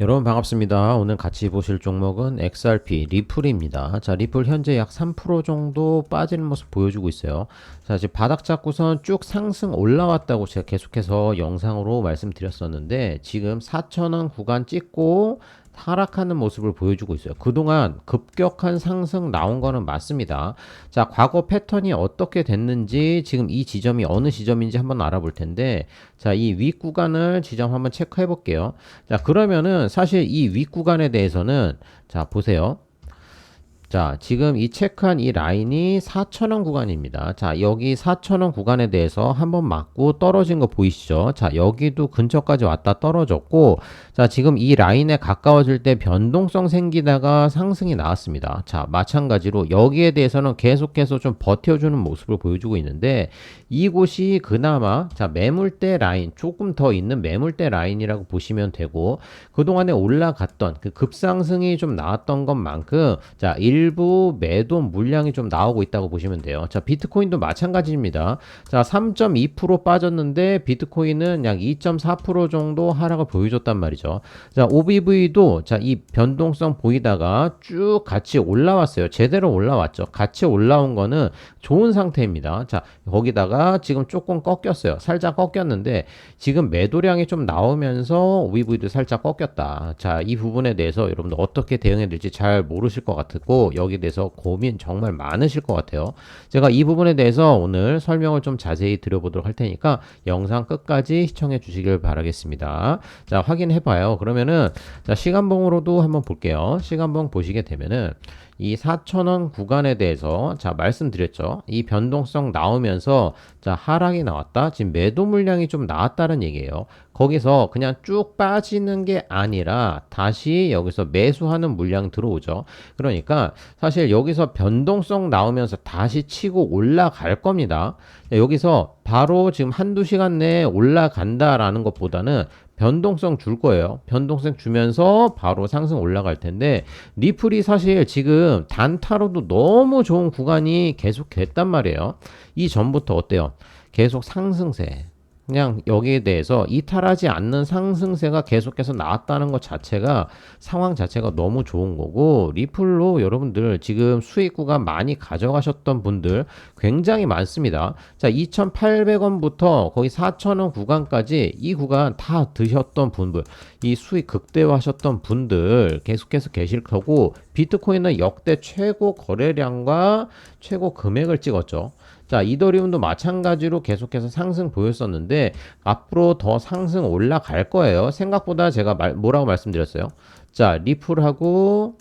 여러분 반갑습니다. 오늘 같이 보실 종목은 XRP 리플입니다. 자, 리플 현재 약 3% 정도 빠지는 모습 보여주고 있어요. 자, 지금 바닥 잡고선 쭉 상승 올라왔다고 제가 계속해서 영상으로 말씀드렸었는데 지금 4,000원 구간 찍고 하락하는 모습을 보여주고 있어요. 그동안 급격한 상승 나온 거는 맞습니다. 자, 과거 패턴이 어떻게 됐는지 지금 이 지점이 어느 지점인지 한번 알아볼 텐데 자, 이 윗 구간을 지점 한번 체크해 볼게요. 자, 그러면은 사실 이 윗 구간에 대해서는 자, 보세요. 자, 지금 이 체크한 이 라인이 4,000원 구간입니다. 자, 여기 4,000원 구간에 대해서 한번 맞고 떨어진 거 보이시죠? 자, 여기도 근처까지 왔다 떨어졌고, 자, 지금 이 라인에 가까워질 때 변동성 생기다가 상승이 나왔습니다. 자, 마찬가지로 여기에 대해서는 계속해서 좀 버텨주는 모습을 보여주고 있는데, 이곳이 그나마, 자, 매물대 라인, 조금 더 있는 매물대 라인이라고 보시면 되고, 그동안에 올라갔던 그 급상승이 좀 나왔던 것만큼, 자, 일부 매도 물량이 좀 나오고 있다고 보시면 돼요. 자, 비트코인도 마찬가지입니다. 자, 3.2% 빠졌는데 비트코인은 약 2.4% 정도 하락을 보여줬단 말이죠. 자, OBV도 자, 이 변동성 보이다가 쭉 같이 올라왔어요. 제대로 올라왔죠. 같이 올라온 거는 좋은 상태입니다. 자, 거기다가 지금 조금 꺾였어요. 살짝 꺾였는데 지금 매도량이 좀 나오면서 OBV도 살짝 꺾였다. 자, 이 부분에 대해서 여러분들 어떻게 대응해야 될지 잘 모르실 것 같고 여기에 대해서 고민 정말 많으실 것 같아요. 제가 이 부분에 대해서 오늘 설명을 좀 자세히 드려보도록 할 테니까 영상 끝까지 시청해 주시길 바라겠습니다. 자, 확인해 봐요. 그러면은 자, 시간봉으로도 한번 볼게요. 시간봉 보시게 되면은 이 4,000원 구간에 대해서 자 말씀드렸죠. 이 변동성 나오면서 자 하락이 나왔다. 지금 매도 물량이 좀 나왔다는 얘기예요. 거기서 그냥 쭉 빠지는 게 아니라 다시 여기서 매수하는 물량 들어오죠. 그러니까 사실 여기서 변동성 나오면서 다시 치고 올라갈 겁니다. 여기서 바로 지금 한두 시간 내에 올라간다라는 것보다는 변동성 줄 거예요. 변동성 주면서 바로 상승 올라갈 텐데 리플이 사실 지금 단타로도 너무 좋은 구간이 계속 됐단 말이에요. 이 전부터 어때요? 계속 상승세. 그냥 여기에 대해서 이탈하지 않는 상승세가 계속해서 나왔다는 것 자체가 상황 자체가 너무 좋은 거고 리플로 여러분들 지금 수익 구간 많이 가져가셨던 분들 굉장히 많습니다. 자, 2,800원부터 거의 4,000원 구간까지 이 구간 다 드셨던 분들, 이 수익 극대화하셨던 분들 계속해서 계실 거고 비트코인은 역대 최고 거래량과 최고 금액을 찍었죠. 자, 이더리움도 마찬가지로 계속해서 상승 보였었는데 앞으로 더 상승 올라갈 거예요. 생각보다 제가 말, 뭐라고 말씀드렸어요? 자, 리플하고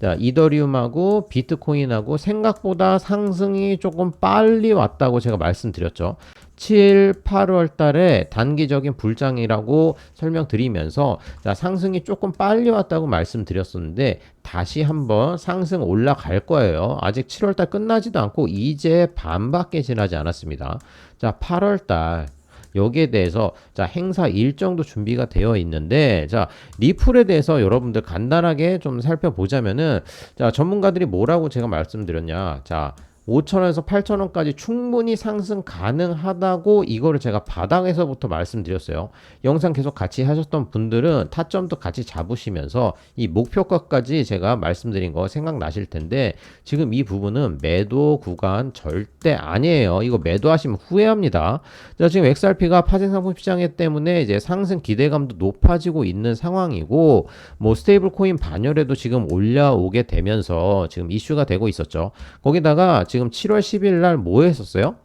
자, 이더리움하고 비트코인하고 생각보다 상승이 조금 빨리 왔다고 제가 말씀드렸죠. 7, 8월 달에 단기적인 불장이라고 설명드리면서 자, 상승이 조금 빨리 왔다고 말씀드렸었는데 다시 한번 상승 올라갈 거예요. 아직 7월 달 끝나지도 않고 이제 반밖에 지나지 않았습니다. 자, 8월 달 여기에 대해서 자 행사 일정도 준비가 되어 있는데 자 리플에 대해서 여러분들 간단하게 좀 살펴보자면은 자 전문가들이 뭐라고 제가 말씀드렸냐 자 5천원에서 8천원까지 충분히 상승 가능하다고 이거를 제가 바닥에서부터 말씀드렸어요. 영상 계속 같이 하셨던 분들은 타점도 같이 잡으시면서 이 목표가까지 제가 말씀드린 거 생각나실 텐데 지금 이 부분은 매도 구간 절대 아니에요. 이거 매도하시면 후회합니다. 자, 지금 XRP가 파생 상품 시장에 때문에 이제 상승 기대감도 높아지고 있는 상황이고 뭐 스테이블 코인 반열에도 지금 올라오게 되면서 지금 이슈가 되고 있었죠. 거기다가 지금 7월 10일 날 뭐 했었어요?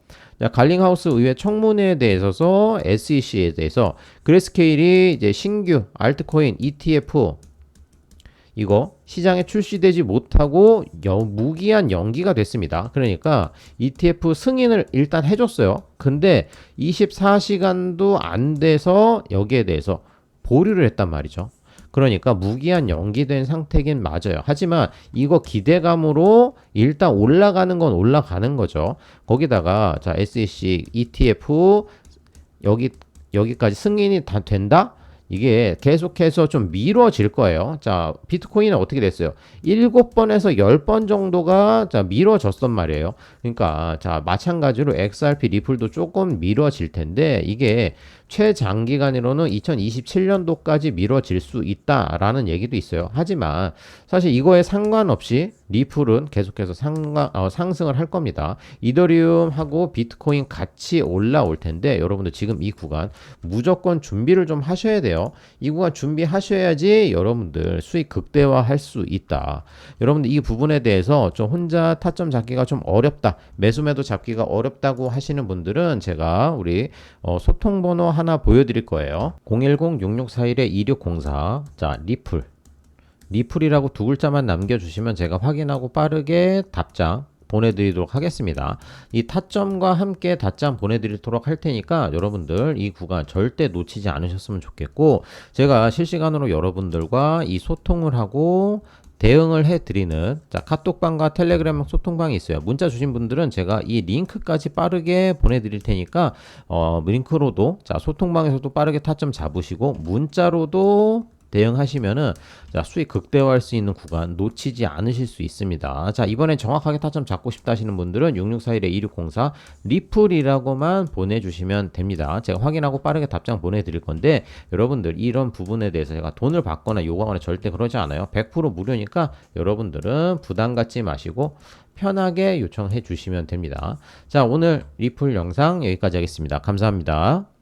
갈링하우스 의회 청문회에 대해서 SEC에 대해서 그레스케일이 이제 신규 알트코인 ETF 이거 시장에 출시되지 못하고 여, 무기한 연기가 됐습니다. 그러니까 ETF 승인을 일단 해줬어요. 근데 24시간도 안 돼서 여기에 대해서 보류를 했단 말이죠. 그러니까 무기한 연기된 상태긴 맞아요. 하지만 이거 기대감으로 일단 올라가는 건 올라가는 거죠. 거기다가 자 SEC ETF 여기 여기까지 승인이 다 된다? 이게 계속해서 좀 미뤄질 거예요. 자, 비트코인은 어떻게 됐어요? 7번에서 10번 정도가 자, 미뤄졌단 말이에요. 그러니까 자, 마찬가지로 XRP 리플도 조금 미뤄질 텐데 이게 최장기간으로는 2027년도까지 미뤄질 수 있다라는 얘기도 있어요. 하지만 사실 이거에 상관없이 리플은 계속해서 상가, 어, 상승을 할 겁니다. 이더리움하고 비트코인 같이 올라올 텐데 여러분들 지금 이 구간 무조건 준비를 좀 하셔야 돼요. 이 구간 준비하셔야지 여러분들 수익 극대화할 수 있다. 여러분들 이 부분에 대해서 좀 혼자 타점 잡기가 좀 어렵다. 매수매도 잡기가 어렵다고 하시는 분들은 제가 우리 어, 소통 번호 하나 보여드릴 거예요. 010-6641-2604. 자, 리플. 리플이라고 두 글자만 남겨주시면 제가 확인하고 빠르게 답장 보내드리도록 하겠습니다. 이 타점과 함께 답장 보내드리도록 할 테니까 여러분들 이 구간 절대 놓치지 않으셨으면 좋겠고 제가 실시간으로 여러분들과 이 소통을 하고 대응을 해드리는 자 카톡방과 텔레그램 소통방이 있어요. 문자 주신 분들은 제가 이 링크까지 빠르게 보내드릴 테니까 어, 링크로도 자 소통방에서도 빠르게 타점 잡으시고 문자로도 대응하시면은 자 수익 극대화할 수 있는 구간 놓치지 않으실 수 있습니다. 자 이번엔 정확하게 타점 잡고 싶다 하시는 분들은 6641-2604 리플이라고만 보내주시면 됩니다. 제가 확인하고 빠르게 답장 보내드릴 건데 여러분들 이런 부분에 대해서 제가 돈을 받거나 요구하거나 절대 그러지 않아요. 100% 무료니까 여러분들은 부담 갖지 마시고 편하게 요청해 주시면 됩니다. 자 오늘 리플 영상 여기까지 하겠습니다. 감사합니다.